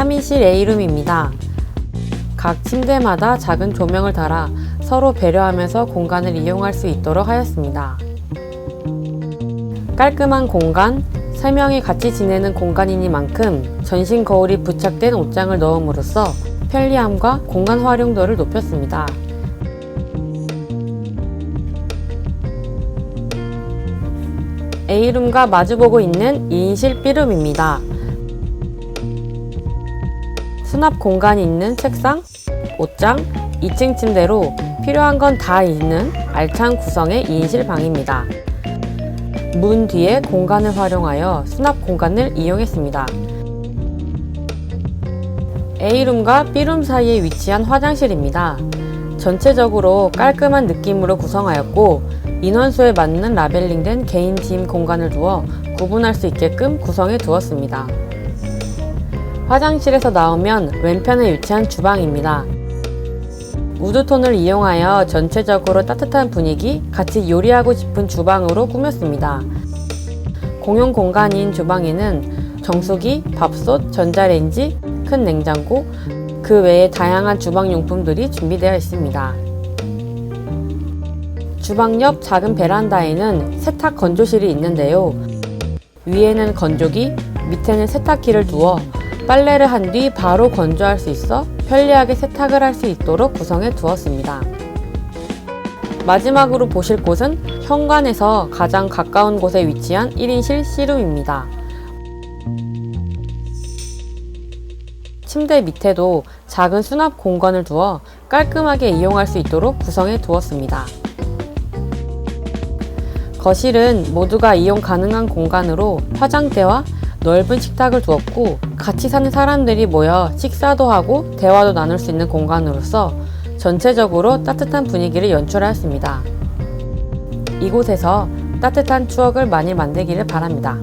3인실 A룸입니다. 각 침대마다 작은 조명을 달아 서로 배려하면서 공간을 이용할 수 있도록 하였습니다. 깔끔한 공간, 3명이 같이 지내는 공간이니만큼 전신 거울이 부착된 옷장을 넣음으로써 편리함과 공간 활용도를 높였습니다. A룸과 마주보고 있는 2인실 B룸입니다. 수납 공간이 있는 책상, 옷장, 2층 침대로 필요한 건 다 있는 알찬 구성의 2인실 방입니다. 문 뒤에 공간을 활용하여 수납 공간을 이용했습니다. A룸과 B룸 사이에 위치한 화장실입니다. 전체적으로 깔끔한 느낌으로 구성하였고 인원수에 맞는 라벨링된 개인 짐 공간을 두어 구분할 수 있게끔 구성해 두었습니다. 화장실에서 나오면 왼편에 위치한 주방입니다. 우드톤을 이용하여 전체적으로 따뜻한 분위기, 같이 요리하고 싶은 주방으로 꾸몄습니다. 공용 공간인 주방에는 정수기, 밥솥, 전자레인지, 큰 냉장고, 그 외에 다양한 주방용품들이 준비되어 있습니다. 주방 옆 작은 베란다에는 세탁 건조실이 있는데요. 위에는 건조기, 밑에는 세탁기를 두어 빨래를 한 뒤 바로 건조할 수 있어 편리하게 세탁을 할 수 있도록 구성해 두었습니다. 마지막으로 보실 곳은 현관에서 가장 가까운 곳에 위치한 1인실 C룸입니다. 침대 밑에도 작은 수납 공간을 두어 깔끔하게 이용할 수 있도록 구성해 두었습니다. 거실은 모두가 이용 가능한 공간으로 화장대와 넓은 식탁을 두었고 같이 사는 사람들이 모여 식사도 하고 대화도 나눌 수 있는 공간으로서 전체적으로 따뜻한 분위기를 연출하였습니다. 이곳에서 따뜻한 추억을 많이 만들기를 바랍니다.